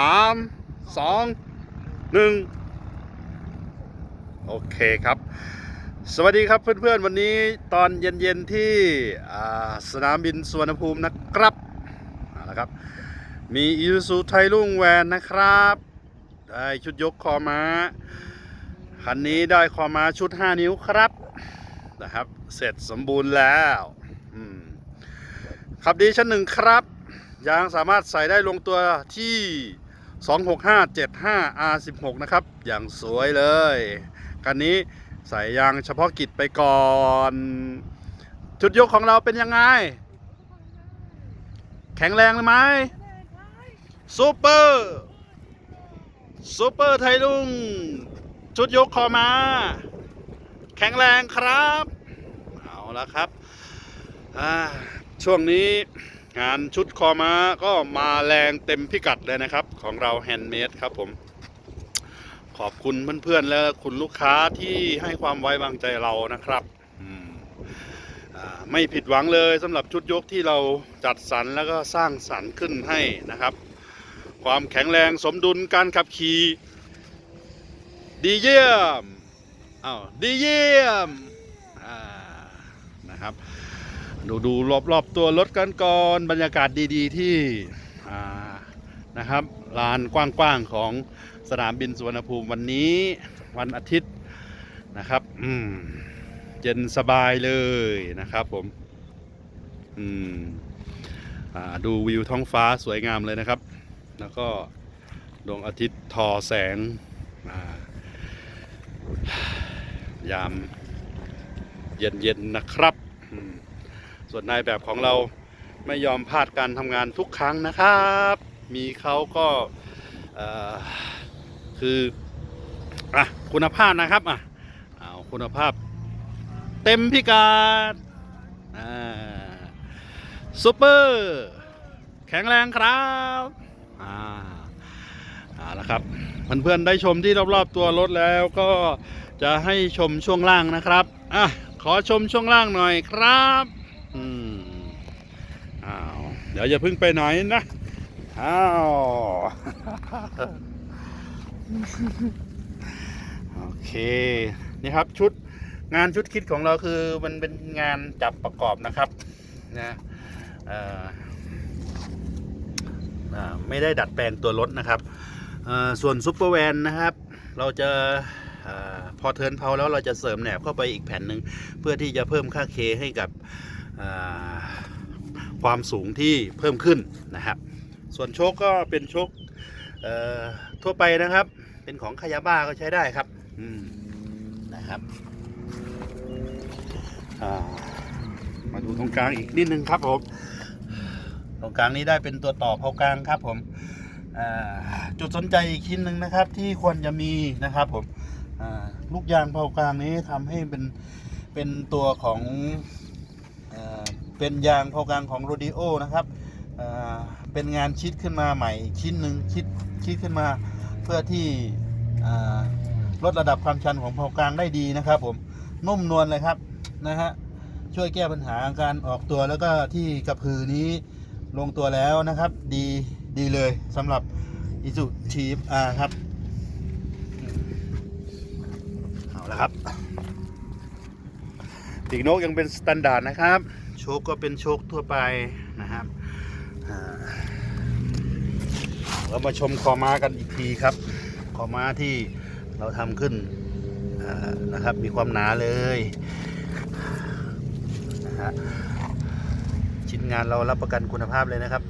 สามสองหนึ่งโอเคครับ สวัสดีครับเพื่อนๆ วันนี้ตอนเย็นๆที่สนามบินสุวรรณภูมินะครับเอาละครับ มีอีซูซูไทยรุ่งแวนนะครับ ได้ชุดยกคอม้า คันนี้ได้คอม้าชุด 5 นิ้วครับนะครับ เสร็จสมบูรณ์แล้วขับดีชั้นหนึ่งครับยางสามารถใส่ได้ลงตัวที่ 26575 R16 นะครับ อย่างสวยเลยคันนี้ใส่ยางเฉพาะกิจไปก่อนชุดยกของเราเป็นยังไง แข็งแรงเลยไหมซูเปอร์ซูเปอร์ไทยลุง ชุดยกคอมา แข็งแรงครับ เอาละครับ ช่วงนี้ งานชุดคอม้าก็มาแรงเต็มพิกัดเลยนะครับ ของเราแฮนด์เมดครับผมขอบคุณเพื่อนๆและคุณลูกค้าที่ให้ความไว้วางใจเรานะครับไม่ผิดหวังเลยสำหรับชุดยกที่เราจัดสรรแล้วก็สร้างสรรค์ขึ้นให้นะครับ ความแข็งแรงสมดุลการขับขี่ดีเยี่ยมอ้าวดีเยี่ยมนะครับ ดูดูรอบๆตัวรถกันก่อนบรรยากาศดีๆที่นะครับลานกว้างๆของสนามบินสุวรรณภูมิวันนี้วันอาทิตย์นะครับอืมเย็นสบายเลยนะครับผมอืมอ่าดูวิวท้องฟ้าสวยงามเลยนะครับ แล้วก็ดวงอาทิตย์ทอแสงยามเย็นๆนะครับอืม ส่วนนายแบบของเราไม่ยอมพลาดการทำงานทุกครั้งนะครับ มีเขาก็คืออะคุณภาพนะครับอะเอาคุณภาพเต็มพิกัดอ่าซูเปอร์แข็งแรงครับอ่าเอาละครับเพื่อนๆได้ชมที่รอบๆตัวรถแล้วก็จะให้ชมช่วงล่างนะครับอะขอชมช่วงล่างหน่อยครับ อ้าวเดี๋ยวอย่าเพิ่งไปไหนนะอ้าวโอเคนี่ครับชุดงานชุดคิดของเราคือมันเป็นงานจับประกอบนะครับนะไม่ได้ดัดแปลงตัวรถนะครับส่วนซุปเปอร์แวนนะครับ เราจะอพอเทินเพาแล้วเราจะเสริมแหนบเข้าไปอีกแผ่นหนึ่งเพื่อที่จะเพิ่มค่าเคให้กับ ความสูงที่เพิ่มขึ้นนะครับ ส่วนโชคก็เป็นโชคทั่วไปนะครับ เป็นของคายาบ้าก็ใช้ได้ครับนะครับามาดูตรงกลางอีกนิดนึงครับผมตรงกลางนี้ได้เป็นตัวต่อเผากลางครับผมจุดสนใจอีกชิ้นหนึ่งนะครับ ที่ควรจะมีนะครับผมลูกยางเผากลางนี้ทำให้เป็นเป็นตัวของ เป็นยางเผากลางของโรดิโอนะครับเป็นงานชิดขึ้นมาใหม่ชิ้นหนึ่งชิดชิดขึ้นมาเพื่อที่ลดระดับความชันของเผากลางได้ดีนะครับ ผมนุ่มนวลเลยครับนะฮะช่วยแก้ปัญหาการออกตัวแล้วก็ที่กระพือนี้ลงตัวแล้วนะครับ ดีดีเลยสำหรับอิสุทีฟอาครับเอาละครับปีกนกยังเป็นสแตนดาร์ดนะครับ โชคก็เป็นโชคทั่วไปนะครับเรามาชมคอม้ากันอีกทีครับคอม้าที่เราทำขึ้นนะครับมีความหนาเลยนะฮะชิ้นงานเรารับประกันคุณภาพเลยนะครับ